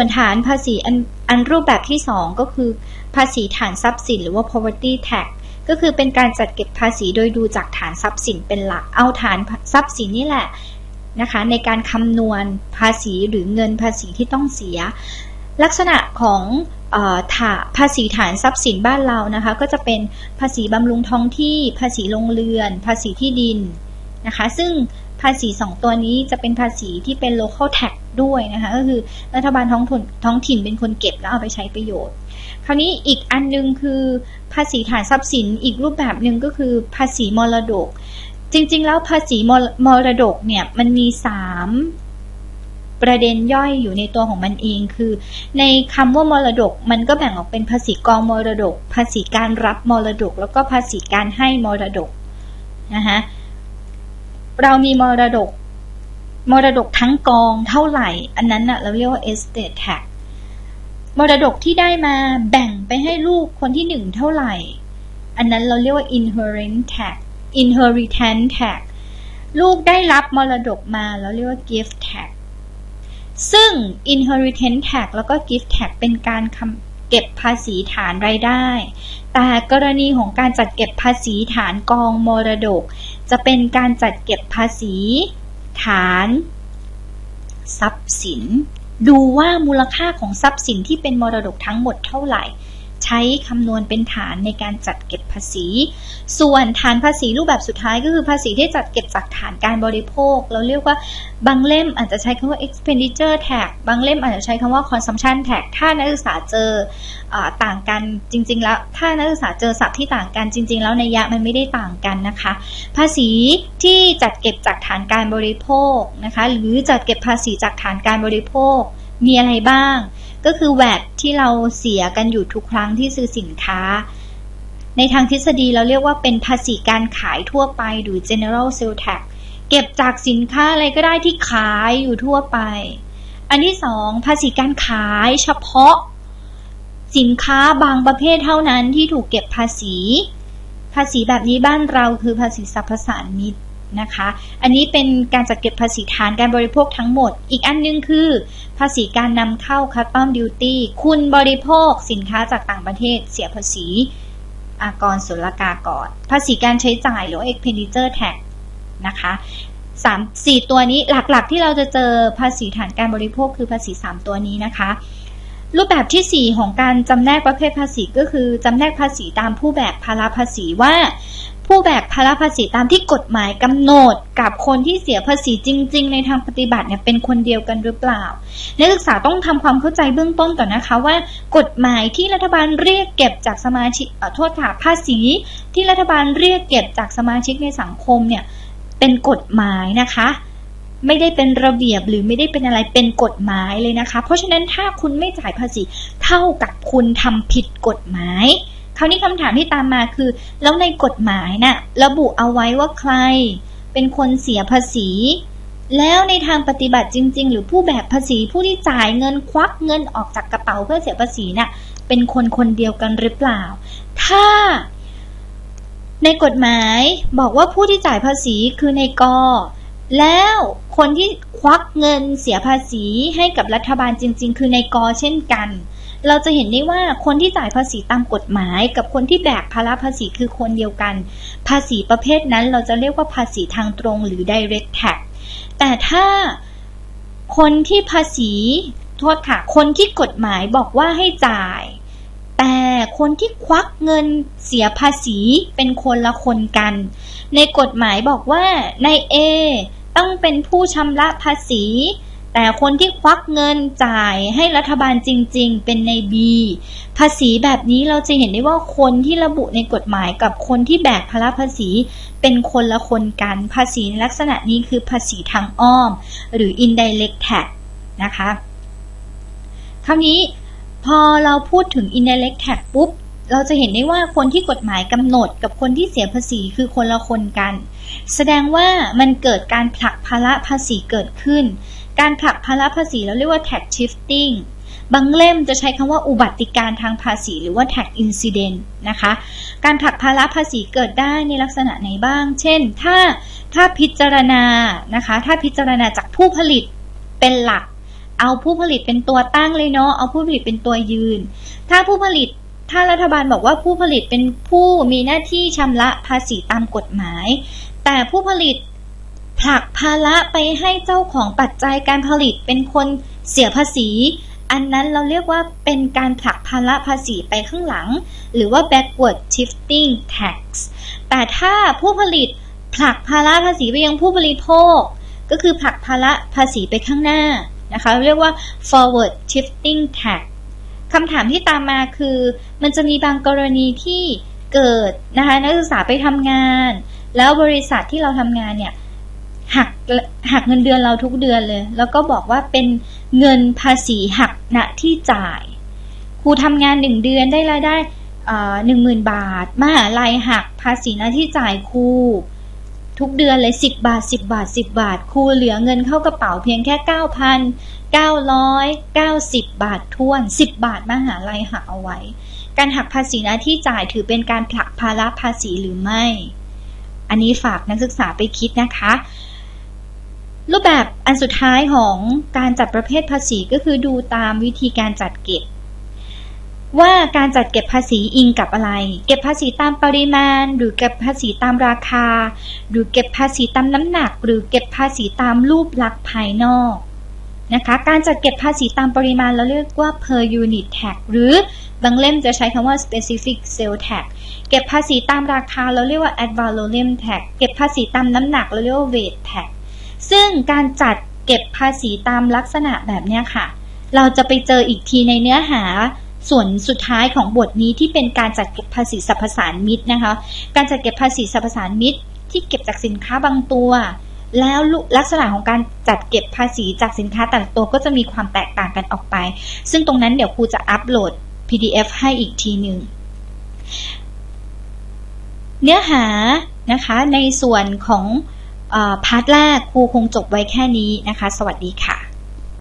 ส่วนฐานภาษีอันอันรูปแบบที่ 2 ก็คือภาษีฐานทรัพย์สิน หรือว่า property tax ก็คือเป็นการจัดเก็บภาษีโดยดูจากฐานทรัพย์สินเป็นหลัก เอาฐานทรัพย์สินนี่แหละนะคะในการคำนวณภาษีหรือเงินภาษีที่ต้องเสีย ลักษณะของออถาภาษีฐานทรัพย์สินบ้านเรานะคะก็จะเป็นภาษีบำรุงท้องที่ภาษีโรงเรือน ภาษีที่ดินนะคะซึ่งภาษี 2 ตัวนี้จะเป็นภาษีที่เป็น local tax ด้วยนะคะ ก็คือรัฐบาลท้องถิ่นท้องถิ่นเป็นคนเก็บแล้วเอาไปใช้ประโยชน์ คราวนี้อีกอันนึงคือภาษีฐานทรัพย์สินอีกรูปแบบหนึ่งก็คือภาษีมรดก จริง ๆ แล้วภาษีมรดกเนี่ยมันมี3ประเด็นย่อยอยู่ในตัวของมันเองคือ ในคำว่ามรดกมันก็แบ่งออกเป็นภาษีกองมรดก ภาษีการรับมรดก แล้วก็ภาษีการให้มรดกนะคะเรามีมรดก มรดกทั้งกองเท่าไหร่ อันนั้นนะเราเรียกว่า estate tax มรดกที่ได้มาแบ่งไปให้ลูกคนที่หนึ่งเท่าไหร่ อันนั้นเราเรียกว่า inheritance tax inheritance tax ลูกได้รับมรดกมาเราเรียกว่า gift tax ซึ่ง inheritance tax แล้วก็ gift tax เป็นการเก็บภาษีฐานรายได้ แต่กรณีของการจัดเก็บภาษีฐานกองมรดก จะเป็นการจัดเก็บภาษี ฐาน ทรัพย์สิน ดูว่ามูลค่าของทรัพย์สินที่เป็นมรดกทั้งหมดเท่าไหร่ ใช้คำนวณเป็นฐานในการจัดเก็บภาษี ส่วนฐานภาษีรูปแบบสุดท้ายก็คือภาษีที่จัดเก็บจากฐานการบริโภค เราเรียกว่าบางเล่มอาจจะใช้คำว่า expenditure tax บางเล่มอาจจะใช้คำว่า consumption tax ถ้านักศึกษาเจออต่างกันจริง ๆ แล้ว ถ้านักศึกษาเจอศัพท์ที่ต่างกันจริง ๆ แล้วในยะมันไม่ได้ต่างกันนะคะ ภาษีที่จัดเก็บจากฐานการบริโภคนะคะ หรือจัดเก็บภาษีจากฐานการบริโภคมีอะไรบ้าง ก็คือแวดที่เราเสียกันอยู่ทุกครั้งที่ซื้อสินค้า ในทางทฤษฎีเราเรียกว่าเป็นภาษีการขายทั่วไปหรือ general sales tax เก็บจากสินค้าอะไรก็ได้ที่ขายอยู่ทั่วไป อันที่สองภาษีการขายเฉพาะ สินค้าบางประเภทเท่านั้นที่ถูกเก็บภาษี ภาษีแบบนี้บ้านเราคือภาษีสรรพสานมิตร นะคะ อันนี้เป็นการจัดเก็บภาษีฐานการบริโภคทั้งหมด อีกอันนึงคือ ภาษีการนำเข้า custom duty คุณบริโภคสินค้าจากต่างประเทศเสียภาษีอากรศุลกากร ภาษีการใช้จ่ายหรือ expenditure tax นะคะสามสี่ตัวนี้หลักๆ ที่เราจะเจอภาษีฐานการบริโภคคือภาษีสามตัวนี้นะคะ รูปแบบที่4ของการจำแนกประเภทภาษีก็คือจำแนกภาษีตามผู้แบกภาระภาษีว่า ผู้แบกภาระภาษีตามที่กฎหมายกำหนด กับคนที่เสียภาษีจริง ๆ ในทางปฏิบัติเนี่ยเป็นคนเดียวกันหรือเปล่า นักศึกษาต้องทำความเข้าใจเบื้องต้นก่อนนะคะว่า กฎหมายที่รัฐบาลเรียกเก็บจากสมาชิกโทษค่ะภาษี ที่รัฐบาลเรียกเก็บจากสมาชิกในสังคมเนี่ยเป็นกฎหมายนะคะไม่ได้เป็นระเบียบหรือไม่ได้เป็นอะไรเป็นกฎหมายเลยนะคะ เพราะฉะนั้นถ้าคุณไม่จ่ายภาษีเท่ากับคุณทำผิดกฎหมาย คราวนี้คำถามที่ตามมาคือ แล้วในกฎหมายนะ่ะระบุเอาไว้ว่าใคร เป็นคนเสียภาษี แล้วในทางปฏิบัติจริง ๆ หรือผู้แบกภาษีผู้ที่จ่ายเงินควักเงินออกจากกระเป๋าเพื่อเสียภาษีนะ่ะเป็นคนคนเดียวกันหรือเปล่า ถ้า ในกฎหมายบอกว่าผู้ที่จ่ายภาษีคือในกอแล้วคนที่ควักเงินเสียภาษีให้กับรัฐบาลจริง ๆ คือในกอเช่นกัน เราจะเห็นได้ว่าคนที่จ่ายภาษีตามกฎหมาย กับคนที่แบกภาระภาษีคือคนเดียวกัน ภาษีประเภทนั้นเราจะเรียกว่าภาษีทางตรงหรือ direct tax แต่ถ้าคนที่ภาษีโทษค่ะ คนที่กฎหมายบอกว่าให้จ่าย แต่คนที่ควักเงินเสียภาษีเป็นคนละคนกัน ในกฎหมายบอกว่าในเอต้องเป็นผู้ชำระภาษี แต่คนที่ควักเงินจ่ายให้รัฐบาลจริง ๆ เป็นในบีภาษีแบบนี้เราจะเห็นได้ว่าคนที่ระบุในกฎหมายกับคนที่แบกภาระภาษีเป็นคนละคนกัน ภาษีลักษณะนี้คือภาษีทางอ้อม หรือ indirect tax นะคะ คราวนี้พอเราพูดถึง indirect tax ปุ๊บเราจะเห็นได้ว่าคนที่กฎหมายกำหนดกับคนที่เสียภาษีคือคนละคนกัน แสดงว่ามันเกิดการผลักภาระภาษีเกิดขึ้น การผลักภาระภาษีเราเรียกว่า tax shifting บางเล่มจะใช้คำว่าอุบัติการทางภาษีหรือว่า tax incident นะคะ การผลักภาระภาษีเกิดได้ในลักษณะไหนบ้าง เช่น ถ้าถ้าพิจารณานะคะ ถ้าพิจารณาจากผู้ผลิตเป็นหลัก เอาผู้ผลิตเป็นตัวตั้งเลยเนาะ เอาผู้ผลิตเป็นตัวยืน ถ้าผู้ผลิต ถ้ารัฐบาลบอกว่าผู้ผลิตเป็นผู้มีหน้าที่ชำระภาษีตามกฎหมาย แต่ผู้ผลิต ผลักภาระไปให้เจ้าของปัจจัยการผลิตเป็นคนเสียภาษี อันนั้นเราเรียกว่าเป็นการผลักภาระภาษีไปข้างหลัง หรือว่า backward shifting tax แต่ถ้าผู้ผลิตผลักภาระภาษีไปยังผู้บริโภค ก็คือผลักภาระภาษีไปข้างหน้านะคะเรียกว่า forward shifting tax คำถามที่ตามมาคือ มันจะมีบางกรณีที่เกิดนะคะนักศึกษาไปทำงาน แล้วบริษัทที่เราทำงานเนี่ย หักหักเงินเดือนเราทุกเดือนเลย แล้วก็บอกว่าเป็นเงินภาษีหักณที่จ่าย ครูทำงานหนึ่งเดือนได้รายได้หนึ่งหมื่นบาทมหาลัยหักภาษีหน้าที่จ่ายครูทุกเดือนเลยสิบบาทสิบบาทสิบบาทครูเหลือเงินเข้ากระเป๋าเพียงแค่เก้าพันเก้าร้อยเก้าสิบบาททวนสิบบาทมหาลัยหักเอาไว้ การหักภาษีหน้าที่จ่ายถือเป็นการผลักภาระภาษีหรือไม่ อันนี้ฝากนักศึกษาไปคิดนะคะ รูปแบบอันสุดท้ายของการจัดประเภทภาษีก็คือดูตามวิธีการจัดเก็บ ว่าการจัดเก็บภาษีอิงกับอะไร เก็บภาษีตามปริมาณ หรือเก็บภาษีตามราคา หรือเก็บภาษีตามน้ำหนัก หรือเก็บภาษีตามรูปลักษณ์ภายนอกนะคะการจัดเก็บภาษีตามปริมาณเราเรียกว่า per unit tax หรือบางเล่มจะใช้คำว่า specific sale tax เก็บภาษีตามราคาเราเรียกว่า ad valorem tax เก็บภาษีตามน้ำหนักเราเรียกว่า weight tax ซึ่งการจัดเก็บภาษีตามลักษณะแบบนี้ค่ะ เราจะไปเจออีกทีในเนื้อหาส่วนสุดท้ายของบทนี้ที่เป็นการจัดเก็บภาษีสรรพสานมิตรนะคะ การจัดเก็บภาษีสรรพสานมิตร ที่เก็บจากสินค้าบางตัว แล้วลักษณะของการจัดเก็บภาษีจากสินค้าแต่ละตัวก็จะมีความแตกต่างกันออกไป ซึ่งตรงนั้นเดี๋ยวครูจะอัปโหลด PDF ให้อีกทีหนึ่งเนื้อหานะคะในส่วนของ พาร์ทแรกครูคงจบไว้แค่นี้นะคะ สวัสดีค่ะ